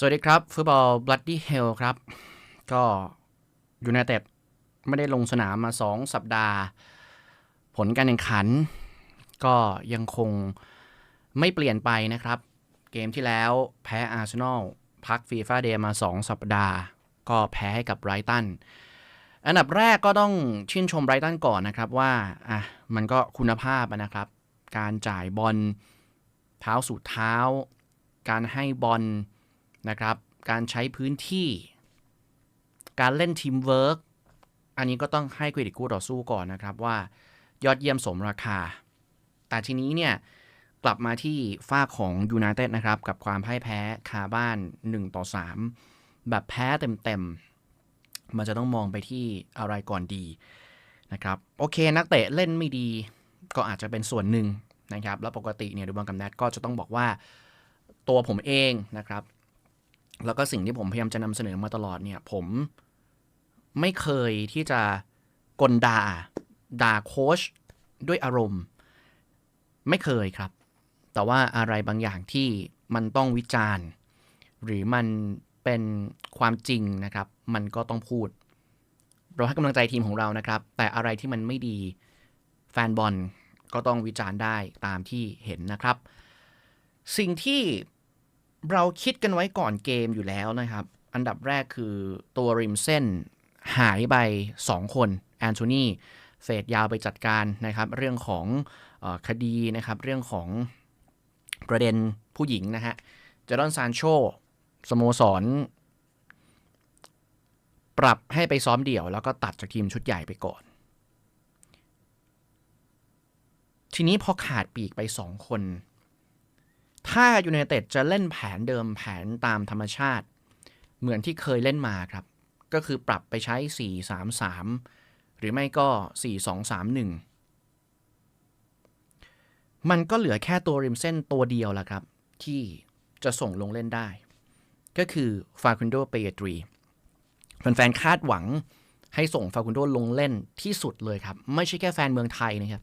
สวัสดีครับฟุตบอล Bloody Hell ครับ ก็ยู i นเต็ดไม่ได้ลงสนามมา 2 สัปดาห์ ผลการแข่งขัน ก็ยังคงไม่เปลี่ยนไปนะครับ เกมที่แล้วแพ้อาร์เซนอลพักฟีฟ่าเดย์มา 2 สัปดาห์ ก็แพ้ให้กับไรตันอันดับแรกก็ต้องชื่นชมไรตันก่อนนะครับว่าอะมันก็คุณภาพนะครับ การจ่ายบอลเท้าสู่เท้า การให้บอล นะครับ การใช้พื้นที่ การเล่นทีมเวิร์กอันนี้ก็ต้องให้เครดิตคู่ต่อสู้ก่อนนะครับว่ายอดเยี่ยมสมราคา แต่ทีนี้เนี่ยกลับมาที่ฝ้าของยูไนเต็ดนะครับ กับความพ่ายแพ้คาบ้าน 1 ต่อ 3 แบบแพ้เต็มๆ มันจะต้องมองไปที่อะไรก่อนดีนะครับ โอเคนักเตะเล่นไม่ดีก็อาจจะเป็นส่วนหนึ่งนะครับ แล้วปกติเนี่ยดูบอลกับแนทก็จะต้องบอกว่าตัวผมเองนะครับ แล้วก็สิ่งที่ผมพยายามจะนำเสนอมาตลอดเนี่ย ผมไม่เคยที่จะกลด่าด่าโค้ชด้วยอารมณ์ ไม่เคยครับ แต่ว่าอะไรบางอย่างที่มันต้องวิจารณ์ หรือมันเป็นความจริงนะครับ มันก็ต้องพูด เราให้กำลังใจทีมของเรานะครับ แต่อะไรที่มันไม่ดีแฟนบอลก็ต้องวิจารณ์ได้ตามที่เห็นนะครับ สิ่งที่ เราคิดกันไว้ก่อนเกมอยู่แล้วนะครับ อันดับแรกคือตัวริมเส้นหายไป 2 คนแอนโทนีเฟดยาวไปจัดการนะครับ เรื่องของอคดีนะครับ เรื่องของประเด็นผู้หญิงนะฮะเจดอนซานโชสโมสร ปรับให้ไปซ้อมเดี่ยว แล้วก็ตัดจากทีมชุดใหญ่ไปก่อน ทีนี้พอขาดปีกไป 2 คน ถ้ายู i นเต็ดจะเล่นแผนเดิมแผนตามธรรมชาติ เหมือนที่เคยเล่นมาครับ ก็คือปรับไปใช้ 4-3-3 หรือไม่ก็ 4-2-3-1 มันก็เหลือแค่ตัวริมเส้นตัวเดียวละครับ ที่จะส่งลงเล่นได้ ก็คือฟาคุนโดเปยตรีแฟนๆคาดหวังให้ส่งฟาคุนโดลงเล่นที่สุดเลยครับ ไม่ใช่แค่แฟนเมืองไทยนะครับ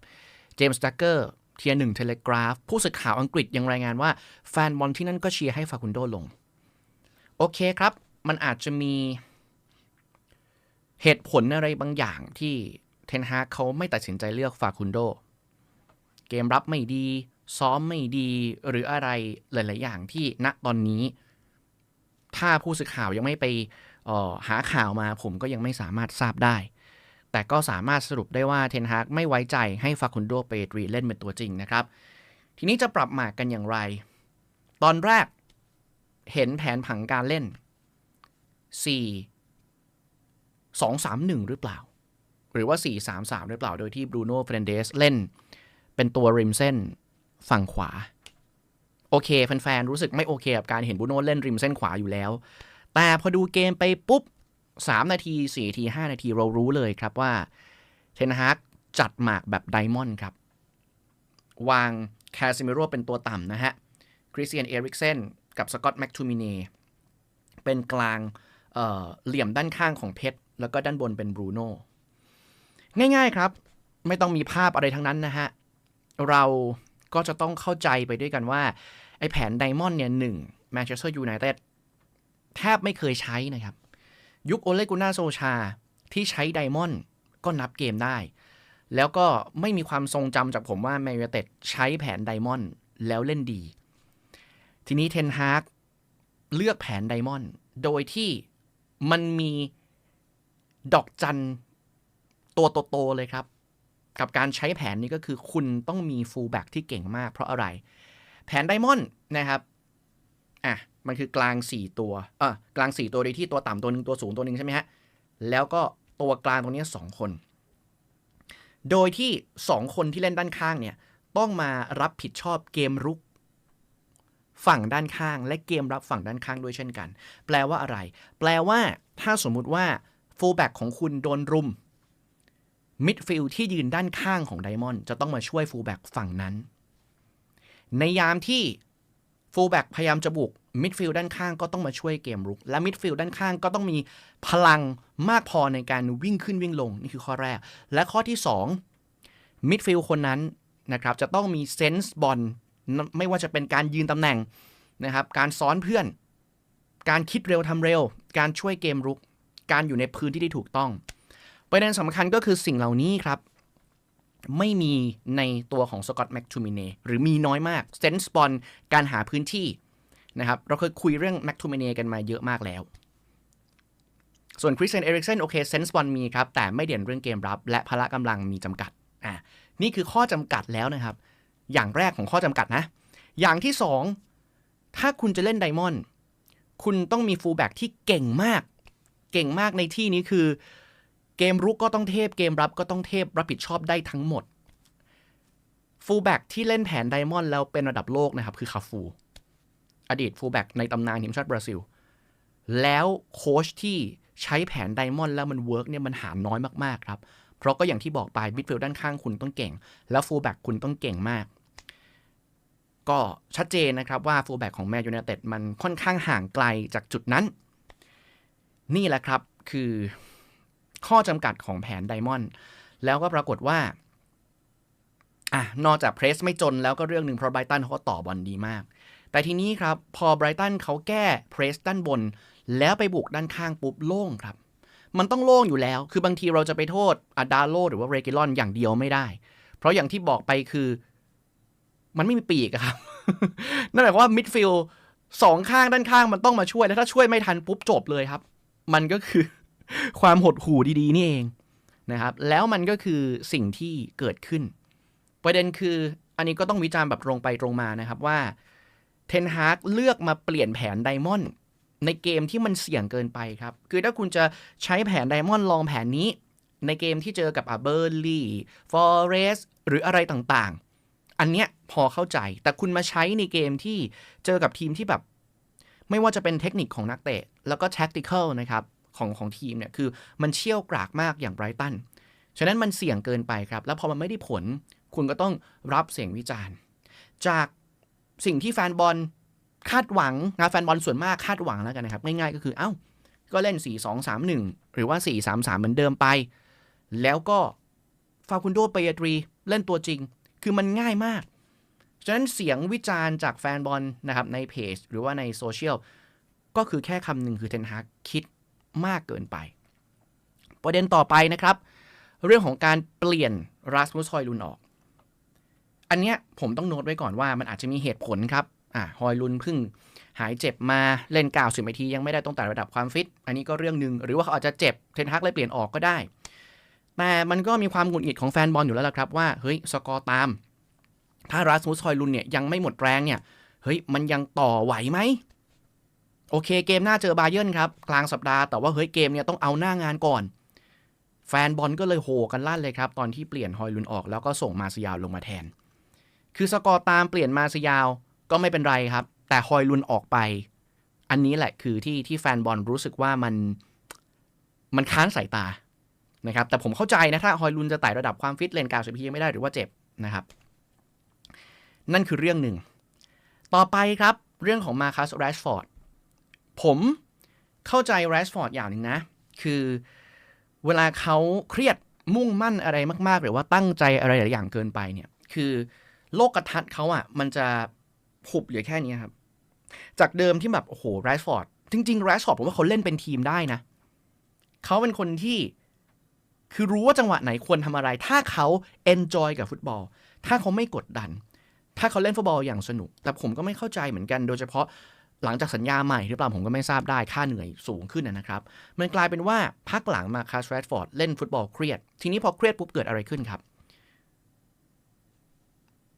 เจมส์ดักเกอร์ เทียร์หนึ่งเทเลกราฟผู้สื่อข่าวอังกฤษยังรายงานว่า แฟนบอลที่นั่นก็เชียร์ให้ฟาคุนโดลง โอเคครับ มันอาจจะมีเหตุผลอะไรบางอย่างที่เทนฮาเขาไม่ตัดสินใจเลือกฟาคุนโด เกมรับไม่ดี ซ้อมไม่ดีหรืออะไรหลาย ๆ อย่างที่ณตอนนี้ ถ้าผู้สื่อข่าวยังไม่ไปหาข่าวมาผมก็ยังไม่สามารถทราบได้ แต่ก็สามารถสรุปได้ว่าเทนฮากไม่ไว้ใจให้ฟาคุนโดเปตรีเล่นเป็นตัวจริงนะครับ ทีนี้จะปรับหมากกันอย่างไร ตอนแรกเห็นแผนผังการเล่น 4 2 3 1 หรือเปล่า หรือว่า 4 3 3 หรือเปล่า โดยที่บรูโน่เฟรนเดสเล่น เป็นตัวริมเส้นฝั่งขวา โอเคแฟนๆรู้สึกไม่โอเคกับการเห็นบรูโน่เล่นริมเส้นขวาอยู่แล้ว แต่พอดูเกมไปปุ๊บ 3 นาที 4 นาที 5 นาทีเรารู้เลยครับว่าเทนฮากจัดหมากแบบไดมอนด์ครับ วางแคสซิมิโรเป็นตัวต่ำนะฮะคริสเตียนเอริกเซนกับสกอตแม็กทูมิเนเป็นกลางเเหลี่ยมด้านข้างของเพชรแล้วก็ด้านบนเป็นบรูโน่ง่ายๆครับ ไม่ต้องมีภาพอะไรทั้งนั้นนะฮะ เราก็จะต้องเข้าใจไปด้วยกันว่า ไอ้แผนไดมอนด์เนี่ยหนึ่งแมนเชสเตอร์ยูไนเต็ดแทบไม่เคยใช้นะครับ ยุคโอเลกุน่าโซชาที่ใช้ไดมอนด์ก็นับเกมได้ แล้วก็ไม่มีความทรงจำจากผมว่าแมนยูเต็ดใช้แผนไดมอนด์แล้วเล่นดี ทีนี้เทนฮากเลือกแผนไดมอนด์โดยที่มันมีดอกจันตัวโตๆเลยครับ กับการใช้แผนนี้ก็คือคุณต้องมีฟูลแบ็กที่เก่งมากเพราะอะไร แผนไดมอนด์นะครับ อะมันคือกลาง 4 ตัวเออกลาง 4 ตัวโดยที่ตัวต่ำตัวหนึ่งตัวสูงตัวหนึ่งใช่ไหมฮะ แล้วก็ตัวกลางตรงนี้ 2 คน โดยที่ 2 คนที่เล่นด้านข้างเนี่ยต้องมารับผิดชอบเกมรุกฝั่งด้านข้าง และเกมรับฝั่งด้านข้างด้วยเช่นกัน แปลว่าอะไร แปลว่าถ้าสมมุติว่าฟูลแบ็กของคุณโดนรุมมิดฟิลที่ยืนด้านข้างของไดมอนด์จะต้องมาช่วยฟูลแบ็กฝั่งนั้น ในยามที่ ฟูลแบ็กพยายามจะบุกมิดฟิลด้านข้างก็ต้องมาช่วยเกมรุก และมิดฟิลด้านข้างก็ต้องมีพลังมากพอในการวิ่งขึ้นวิ่งลง นี่คือข้อแรก และข้อที่2มิดฟิลคนนั้นนะครับจะต้องมีเซนส์บอลไม่ว่าจะเป็นการยืนตำแหน่งนะครับการซ้อนเพื่อน การคิดเร็วทำเร็ว การช่วยเกมรุก การอยู่ในพื้นที่ที่ถูกต้อง ประเด็นสำคัญก็คือสิ่งเหล่านี้ครับ ไม่มีในตัวของสกอตแม็กทูมิเนหรือมีน้อยมากเซนส์บอลการหาพื้นที่นะครับเราเคยคุยเรื่องแม็กทูมิเนกันมาเยอะมากแล้ว ส่วนคริสเตนเอริกเซนโอเคเซนส์บอลมีครับ แต่ไม่เด่นเรื่องเกมรับ และพละกำลังมีจำกัดอะนี่คือข้อจำกัดแล้วนะครับ อย่างแรกของข้อจำกัดนะ อย่างที่สองถ้าคุณจะเล่นไดมอนด์คุณต้องมีฟูลแบ็กที่เก่งมาก เก่งมากในที่นี้คือ เกมรุกก็ต้องเทพ เกมรับก็ต้องเทพ รับผิดชอบได้ทั้งหมด ฟูลแบ็กที่เล่นแผนไดมอนด์แล้วเป็นระดับโลกนะครับ คือคาฟู อดีตฟูลแบ็กในตำนานทีมชาติบราซิล แล้วโค้ชที่ใช้แผนไดมอนด์แล้วมันเวิร์กเนี่ยมันหาน้อยมากๆครับ เพราะก็อย่างที่บอกไปมิดฟิลด์ด้านข้างคุณต้องเก่ง แล้วฟูลแบ็กคุณต้องเก่งมาก ก็ชัดเจนนะครับว่าฟูลแบ็กของแมนยูไนเต็ดมันค่อนข้างห่างไกลจากจุดนั้น นี่แหละครับคือ ข้อจำกัดของแผนไดมอนด์แล้วก็ปรากฏว่าอะนอกจากเพรสไม่จนแล้วก็เรื่องหนึ่งเพราะไบรตันเขาก็ต่อบอลดีมาก แต่ทีนี้ครับ พอไบรตันเขาแก้เพรสด้านบน แล้วไปบุกด้านข้างปุ๊บโล่งครับ มันต้องโล่งอยู่แล้ว คือบางทีเราจะไปโทษอาดาโลหรือว่าเรกิลอนอย่างเดียวไม่ได้ เพราะอย่างที่บอกไปคือ มันไม่มีปีกครับ นั่นหมายความว่ามิดฟิลด์สองข้างด้านข้างมันต้องมาช่วย แล้วถ้าช่วยไม่ทันปุ๊บจบเลยครับ มันก็คือ ความหดหู่ดีๆ นี่เองนะครับ แล้วมันก็คือสิ่งที่เกิดขึ้น ประเด็นคืออันนี้ก็ต้องวิจารณ์แบบตรงไปตรงมานะครับว่าเทนฮากเลือกมาเปลี่ยนแผนไดมอนด์ในเกมที่มันเสี่ยงเกินไปครับ คือถ้าคุณจะใช้แผนไดมอนด์ลองแผนนี้ ในเกมที่เจอกับอาเบอร์ลีฟอเรสหรืออะไรต่างๆ อันเนี้ยพอเข้าใจ แต่คุณมาใช้ในเกมที่เจอกับทีมที่แบบ ไม่ว่าจะเป็นเทคนิคของนักเตะ แล้วก็แท็กติคอลนะครับ ของของทีมเนี่ยคือมันเชี่ยวกรากมากอย่างไบรตันฉะนั้นมันเสี่ยงเกินไปครับ แล้วพอมันไม่ได้ผล คุณก็ต้องรับเสียงวิจารณ์ จากสิ่งที่แฟนบอลคาดหวังนะแฟนบอลส่วนมากคาดหวังแล้วกันนะครับ ง่ายๆก็คือเอ้า ก็เล่น 4 2 3 1 หรือว่า 4 3 3 เหมือนเดิมไป แล้วก็ฟาคุนโดเปยตรีเล่นตัวจริง คือมันง่ายมาก ฉะนั้นเสียงวิจารณ์จากแฟนบอลนะครับในเพจ หรือว่าในโซเชียลก็คือแค่คำหนึ่งคือเทนฮากคิด มากเกินไป ประเด็นต่อไปนะครับ เรื่องของการเปลี่ยนราสมุสฮอยลุนออก อันเนี้ยผมต้องโน้ตไว้ก่อนว่ามันอาจจะมีเหตุผลครับอะฮอยลุนพิ่งหายเจ็บมาเล่น90นาทียังไม่ได้ต้องแต่ระดับความฟิต อันนี้ก็เรื่องหนึ่งหรือว่าเขาอาจจะเจ็บเทนฮักเลยเปลี่ยนออกก็ได้ แต่มันก็มีความหงุดหงิดของแฟนบอลอยู่แล้วละครับว่าเฮ้ยสกอร์ตาม ถ้าราสมุสฮอยลุนเนี่ยยังไม่หมดแรงเนี่ยเฮ้ยมันยังต่อไหวไหม โอเคเกมหน้าเจอบาเยิร์นครับ กลางสัปดาห์แต่ว่าเฮ้ยเกมเนี่ยต้องเอาหน้างานก่อน แฟนบอลก็เลยโหกันลั่นเลยครับ ตอนที่เปลี่ยนฮอยลุนออกแล้วก็ส่งมาซยาวลงมาแทน คือสกอร์ตามเปลี่ยนมาซยาวก็ไม่เป็นไรครับ แต่ฮอยลุนออกไป อันนี้แหละคือที่ที่แฟนบอลรู้สึกว่ามันมันค้านสายตานะครับแต่ผมเข้าใจนะถ้าฮอยลุนจะไต่ระดับความฟิตเลนกาวสิบพียังไม่ได้หรือว่าเจ็บนะครับ นั่นคือเรื่องหนึ่ง ต่อไปครับเรื่องของมาคัสแรชฟอร์ด ผมเข้าใจแรชฟอร์ดอย่างหนึ่งนะ คือเวลาเขาเครียดมุ่งมั่นอะไรมาก ๆ หรือว่าตั้งใจอะไรหลายอย่างเกินไปเนี่ย คือโลกกระทัดเขาอะ่ะ มันจะหุบเหลือแค่นี้ครับ จากเดิมที่แบบ โอ้โหแรชฟอร์ดจริงๆแรชฟอร์ดผมว่าเขาเล่นเป็นทีมได้นะ เขาเป็นคนที่คือรู้ว่าจังหวะไหนควรทำอะไร ถ้าเขาเอนจอยกับฟุตบอล ถ้าเขาไม่กดดัน ถ้าเขาเล่นฟุตบอลอย่างสนุก แต่ผมก็ไม่เข้าใจเหมือนกัน โดยเฉพาะ หลังจากสัญญาใหม่หรือเปล่าผมก็ไม่ทราบได้ค่าเหนื่อยสูงขึ้นนะครับ มันกลายเป็นว่าพักหลังมาคาสแรดฟอร์ดเล่นฟุตบอลเครียด ทีนี้พอเครียดปุ๊บเกิดอะไรขึ้นครับ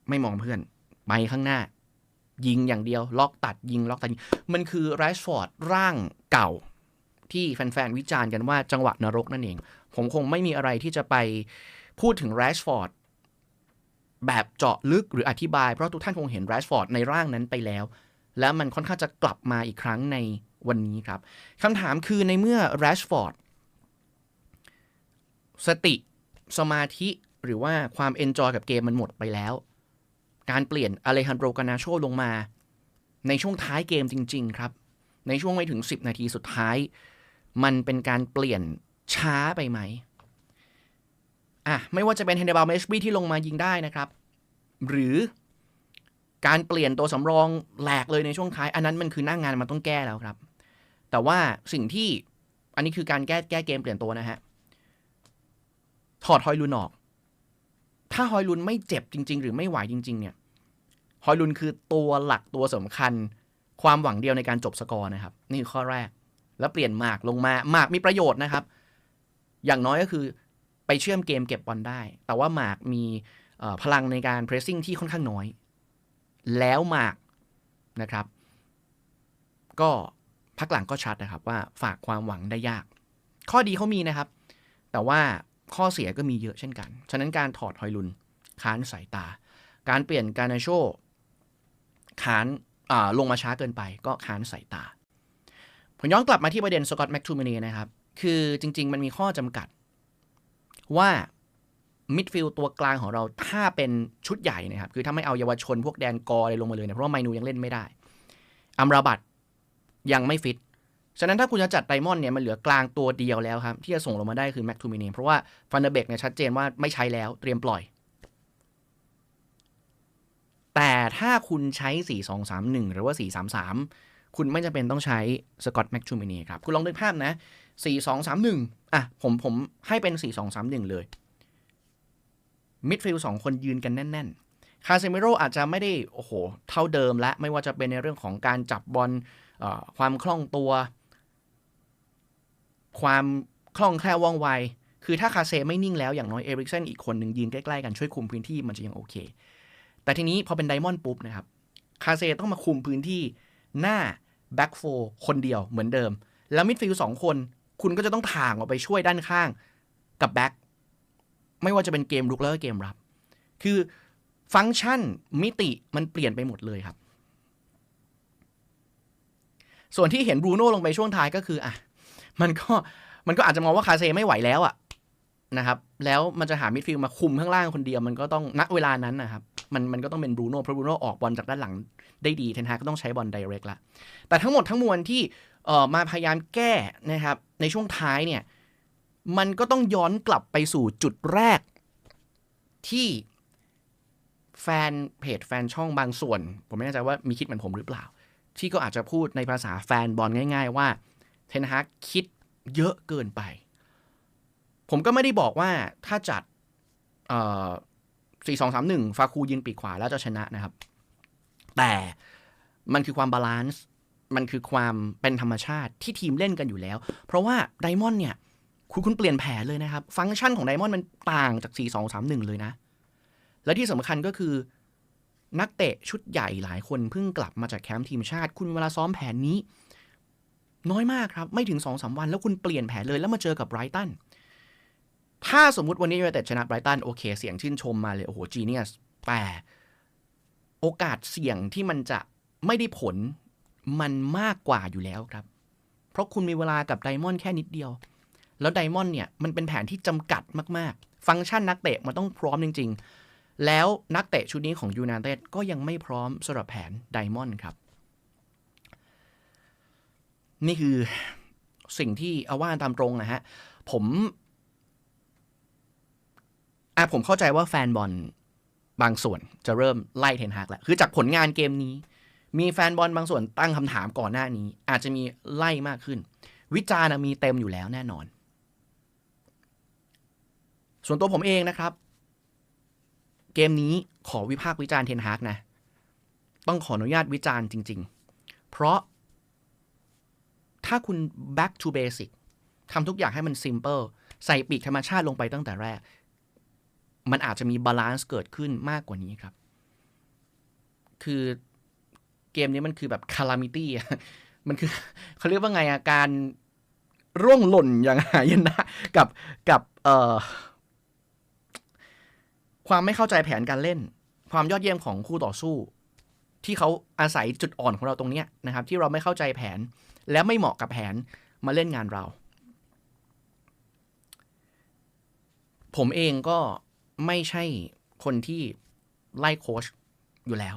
ไม่มองเพื่อน ไปข้างหน้า ยิงอย่างเดียว ล็อกตัดยิงล็อกตัดมันคือแรชฟอร์ดร่างเก่า ที่แฟนๆวิจารณ์กันว่าจังหวะนรกนั่นเอง ผมคงไม่มีอะไรที่จะไปพูดถึงแรชฟอร์ดแบบเจาะลึกหรืออธิบาย เพราะทุกท่านคงเห็นแรชฟอร์ดในร่างนั้นไปแล้ว แล้วมันค่อนข้างจะกลับมาอีกครั้งในวันนี้ครับคำถามคือในเมื่อแรชฟอร์ดสติ สมาธิหรือว่าความเอนจอยกับเกมมันหมดไปแล้ว การเปลี่ยนอเลฮันโดกานาโชลงมา ในช่วงท้ายเกมจริง ๆ ครับ ในช่วงไม่ถึง 10 นาทีสุดท้าย มันเป็นการเปลี่ยนช้าไปไหมอะไม่ว่าจะเป็นเฮนเดบาลเมชบี้ที่ลงมายิงได้นะครับ หรือ การเปลี่ยนตัวสำรองแหลกเลยในช่วงท้าย อันนั้นมันคือหน้างงานมันต้องแก้แล้วครับ แต่ว่าสิ่งที่อันนี้คือการแก้แก้เกมเปลี่ยนตัวนะฮะ ถอดฮอยลุนออก ถ้าฮอยลุนไม่เจ็บจริง ๆ หรือไม่ไหวจริง ๆ เนี่ยฮอยลุนคือตัวหลักตัวสำคัญ ความหวังเดียวในการจบสกอร์นะครับ นี่คือข้อแรก แล้วเปลี่ยนหมากลงมาหมากมีประโยชน์นะครับ อย่างน้อยก็คือไปเชื่อมเกมเก็บบอลได้ แต่ว่าหมากมีพลังในการเพรสซิ่งที่ค่อนข้างน้อย แล้วหมากนะครับ ก็พักหลังก็ชัดนะครับว่าฝากความหวังได้ยาก ข้อดีเขามีนะครับ แต่ว่าข้อเสียก็มีเยอะเช่นกัน ฉะนั้นการถอดฮอยลุนค้านสายตา การเปลี่ยนการนาโชค้านลงมาช้าเกินไปก็ค้านสายตา ผมย้อนกลับมาที่ประเด็นสกอตแม็กทูมินีนะครับ คือจริง ๆ มันมีข้อจำกัดว่า มิดฟิลด์ตัวกลางของเราถ้าเป็นชุดใหญ่นะครับ คือถ้าไม่เอาเยาวชนพวกแดนกออะไรลงมาเลยเนี่ยเพราะว่าไมนูยังเล่นไม่ได้ อัมราบัตยังไม่ฟิต ฉะนั้นถ้าคุณจะจัดไดมอนด์เนี่ยมันเหลือกลางตัวเดียวแล้วครับ ที่จะส่งลงมาได้คือแม็กทูมินีเพราะว่าฟันเดเบกเนี่ยชัดเจนว่าไม่ใช้แล้วเตรียมปล่อย แต่ถ้าคุณใช้ 4-2-3-1 หรือว่า 4-3-3 คุณไม่จำเป็นต้องใช้สกอตแม็กทูมินีครับคุณลองนึกภาพนะ 4-2-3-1อะผมผมให้เป็น 4-2-3-1 เลย มิดฟิลด์สองคนยืนกันแน่น ๆ คาเซมิโรอาจจะไม่ได้โอ้โหเท่าเดิมและไม่ว่าจะเป็นในเรื่องของการจับบอลความคล่องตัว ความคล่องแคล่วว่องไว คือถ้าคาเซไม่นิ่งแล้วอย่างน้อยเอริกเซนอีกคนหนึ่งยืนใกล้ๆกันช่วยคุมพื้นที่มันจะยังโอเค แต่ทีนี้พอเป็นไดมอนด์ปุ๊บนะครับคาเซต้องมาคุมพื้นที่หน้าแบ็กโฟคนเดียวเหมือนเดิม แล้วมิดฟิลด์สองคน คุณก็จะต้องถ่างออกไปช่วยด้านข้างกับแบ็ก ไม่ว่าจะเป็นเกมรุกแล้วก็เกมรับ คือฟังก์ชันมิติมันเปลี่ยนไปหมดเลยครับ ส่วนที่เห็นบรูโน่ลงไปช่วงท้ายก็คืออะมันก็มันก็อาจจะมองว่าคาเซไม่ไหวแล้วอะนะครับ แล้วมันจะหามิดฟิลมาคุมข้างล่างคนเดียว มันก็ต้องณเวลานั้นนะครับ มันมันก็ต้องเป็นบรูโน่เพราะบรูโน่ออกบอลจากด้านหลังได้ดีเทนฮาก็ต้องใช้บอลไดเรกละแต่ทั้งหมดทั้งมวลที่เอ่อมาพยายามแก้นะครับในช่วงท้ายเนี่ย มันก็ต้องย้อนกลับไปสู่จุดแรก ที่แฟนเพจแฟนช่องบางส่วน ผมไม่แน่ใจว่ามีคิดเหมือนผมหรือเปล่า ที่ก็อาจจะพูดในภาษาแฟนบอลง่าย ๆ ว่าเทนฮากคิดเยอะเกินไป ผมก็ไม่ได้บอกว่าถ้าจัดสี่สองสามหนึ่งฟาคูยืนปีกขวาแล้วจะชนะนะครับ แต่มันคือความบาลานซ์มันคือความเป็นธรรมชาติที่ทีมเล่นกันอยู่แล้ว เพราะว่าไดมอนด์เนี่ย คุณคุณเปลี่ยนแผนเลยนะครับ ฟังก์ชันของไดมอนด์มันต่างจาก 4 2 3 1 เลยนะ และที่สำคัญก็คือ นักเตะชุดใหญ่หลายคนเพิ่งกลับมาจากแคมป์ทีมชาติ คุณเวลาซ้อมแผนนี้ น้อยมากครับ ไม่ถึง2อสวัน แล้วคุณเปลี่ยนแผนเลยแล้วมาเจอกับไบรตันถ้าสมมติวันนี้ยูไนเต็ดชนะไบรตันโอเค เสียงชื่นชมมาเลยโอ้โหจีเนียสแต่โอกาสเสี่ยงที่มันจะไม่ได้ผลมันมากกว่าอยู่แล้วครับ เพราะคุณมีเวลากับไดมอนด์แค่นิดเดียว แล้วไดมอนด์เนี่ยมันเป็นแผนที่จำกัดมากๆ ฟังก์ชันนักเตะมันต้องพร้อมจริง ๆ แล้วนักเตะชุดนี้ของยูนาเต็ดก็ยังไม่พร้อมสำหรับแผนไดมอนด์ครับ นี่คือสิ่งที่เอาว่าตามตรงนะฮะ ผมอะผมเข้าใจว่าแฟนบอลบางส่วนจะเริ่มไล่เทนฮากแล้ว คือจากผลงานเกมนี้ มีแฟนบอลบางส่วนตั้งคำถามก่อนหน้านี้ อาจจะมีไล่มากขึ้น วิจารณ์มีเต็มอยู่แล้วแน่นอน ส่วนตัวผมเองนะครับ เกมนี้ขอวิพากษ์วิจารณ์เทนฮากนะ ต้องขออนุญาตวิจารณ์จริง ๆ เพราะ ถ้าคุณ back to basic ทำทุกอย่างให้มัน simple ใส่ปีกธรรมชาติลงไปตั้งแต่แรก มันอาจจะมีบาลานซ์เกิดขึ้นมากกว่านี้ครับ คือเกมนี้มันคือแบบ calamity มันคือเขาเรียกว่าไงอาการร่วงหล่นอย่างหายนะกับกับเอ่อ ความไม่เข้าใจแผนการเล่น ความยอดเยี่ยมของคู่ต่อสู้ ที่เขาอาศัยจุดอ่อนของเราตรงนี้นะครับ ที่เราไม่เข้าใจแผน และไม่เหมาะกับแผนมาเล่นงานเรา ผมเองก็ไม่ใช่คนที่ไล่โค้ชอยู่แล้ว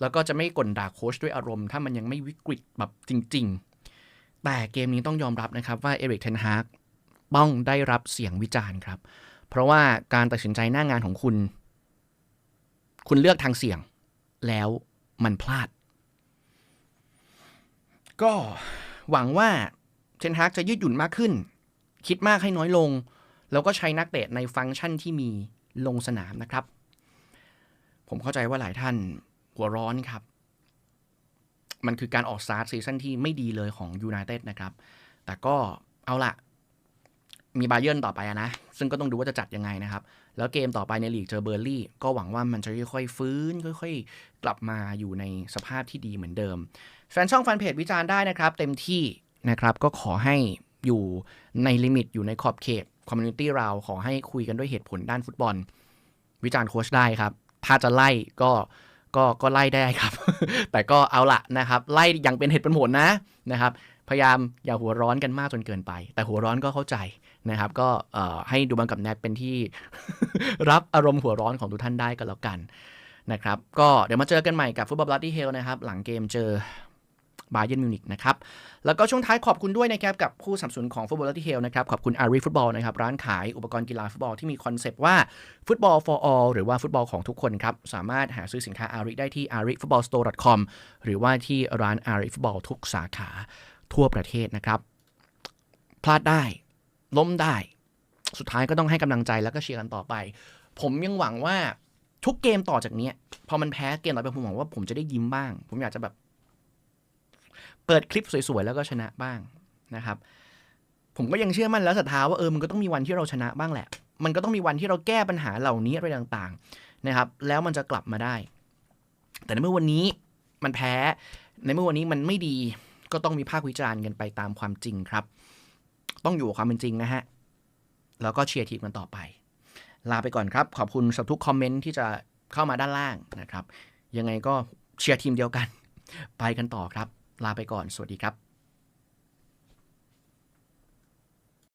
แล้วก็จะไม่กลด่าโค้ชด้วยอารมณ์ ถ้ามันยังไม่วิกฤตแบบจริง ๆ แต่เกมนี้ต้องยอมรับนะครับว่าเอริกเทนฮากต้องได้รับเสียงวิจารณ์ครับ เพราะว่าการตัดสินใจหน้างงานของคุณ คุณเลือกทางเสี่ยง แล้วมันพลาด ก็หวังว่าเทนฮากจะยืดหยุ่นมากขึ้น คิดมากให้น้อยลง แล้วก็ใช้นักเตะในฟังก์ชันที่มีลงสนามนะครับ ผมเข้าใจว่าหลายท่านหัวร้อนครับ มันคือการออกสตาร์ทซีซั่นที่ไม่ดีเลยของยูไนเต็ดนะครับ แต่ก็เอาละ มีบาเยิร์นต่อไปนะ ซึ่งก็ต้องดูว่าจะจัดยังไงนะครับ แล้วเกมต่อไปในลีกเจอเบอร์ลี่ ก็หวังว่ามันจะค่อยๆฟื้น ค่อยๆ กลับมาอยู่ในสภาพที่ดีเหมือนเดิม แฟนช่องแฟนเพจวิจารณ์ได้นะครับ เต็มที่นะครับก็ขอให้อยู่ในลิมิตอยู่ในขอบเขตคอมมูนิตี้เราขอให้คุยกันด้วยเหตุผลด้านฟุตบอล วิจารณ์โค้ชได้ครับ ถ้าจะไล่ก็ก็ก็ไล่ได้ครับ แต่ก็เอาละนะครับ ไล่อย่างเป็นเหตุเป็นผลนะนะครับ พยายามอย่าหัวร้อนกันมากจนเกินไป แต่หัวร้อนก็เข้าใจ นะครับ ก็ให้ดูบังกับแนทเป็นที่ รับอารมณ์หัวร้อนของทุกท่านได้ก็แล้วกันนะครับ ก็เดี๋ยวมาเจอกันใหม่กับฟุตบอลบลัดดี้เฮลนะครับ หลังเกมเจอบาเยนมิวนิกนะครับ แล้วก็ช่วงท้ายขอบคุณด้วยนะครับ กับผู้สนับสนุนของฟุตบอลที่เฮลนะครับ ขอบคุณอารีฟุตบอลนะครับ ร้านขายอุปกรณ์กีฬาฟุตบอลที่มีคอนเซปต์ว่าฟุตบอล for all หรือว่าฟุตบอลของทุกคนครับ สามารถหาซื้อสินค้าอารีได้ที่ arifutballstore.com หรือว่าที่ร้านอารีฟุตบอลทุกสาขาทั่วประเทศนะครับ พลาดได้ ล้มได้ สุดท้ายก็ต้องให้กำลังใจแล้วก็เชียร์กันต่อไป ผมยังหวังว่าทุกเกมต่อจากเนี้ยพอมันแพ้เกมต่อไปผมหวังว่าผมจะได้ยิ้มบ้าง ผมอยากจะแบบ เปิดคลิปสวยๆแล้วก็ชนะบ้างนะครับ ผมก็ยังเชื่อมั่นแล้วศรัทธาว่าเออมันก็ต้องมีวันที่เราชนะบ้างแหละ มันก็ต้องมีวันที่เราแก้ปัญหาเหล่านี้อะไรต่างๆนะครับ แล้วมันจะกลับมาได้ แต่ในเมื่อวันนี้มันแพ้ ในเมื่อวันนี้มันไม่ดีก็ต้องมีภาควิจารณ์กันไปตามความจริงครับ ต้องอยู่กับความเป็นจริงนะฮะ แล้วก็เชียร์ทีมกันต่อไป ลาไปก่อนครับ ขอบคุณสำหรับทุกคอมเมนต์ที่จะเข้ามาด้านล่างนะครับ ยังไงก็เชียร์ทีมเดียวกัน ไปกันต่อครับ ลาไปก่อน สวัสดีครับ